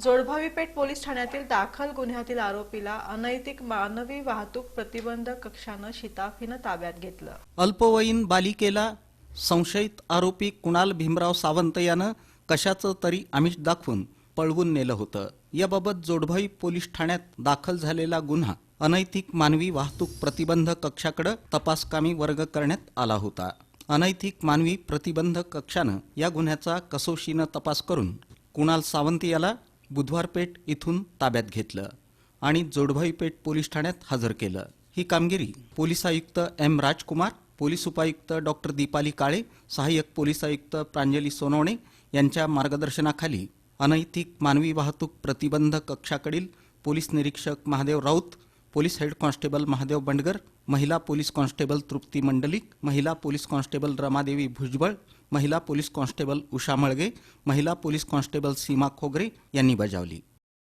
जोडभावी पेठ police ठाण्यातील दाखल गुन्ह्यातील आरोपीला अनैतिक मानवी वाहतूक प्रतिबंध कक्षानं शिताफीनं ताब्यात घेतलं. अल्पवयीन बालिकेला संशयित आरोपी कुणाल भीमराव सावंत यानं कशाचं तरी आमिष दाखवून पळवून नेलं होतं. याबाबत जोडभाई पोलीस ठाण्यात दाखल झालेला गुन्हा अनैतिक मानवी वाहतूक प्रतिबंध कक्षाकडे तपासकामी वर्ग करण्यात आला होता. अनैतिक मानवी प्रतिबंध कक्षानं या गुन्ह्याचा कसोशीनं तपास करून कुणाल सावंत याला बुधवारपेठ इथून ताब्यात घेतलं आणि जोडभाईपेठ पोलीस ठाण्यात हजर केलं. ही कामगिरी पोलीस आयुक्त एम राजकुमार पोलीस उपायुक्त डॉक्टर दीपाली काळे सहाय्यक पोलीस आयुक्त प्रांजली सोनवणे यांच्या मार्गदर्शनाखाली अनैतिक मानवी वाहतूक प्रतिबंध कक्षाकडील पोलीस निरीक्षक Mahadev Raut police head constable Mahadev Bandgar महिला पोलीस कॉन्स्टेबल तृप्ती मंडलिक महिला पोलीस कॉन्स्टेबल रमादेवी भुजबळ महिला पोलीस कॉन्स्टेबल उषा मळगे महिला पोलीस कॉन्स्टेबल सीमा खोगरे यांनी बजावली.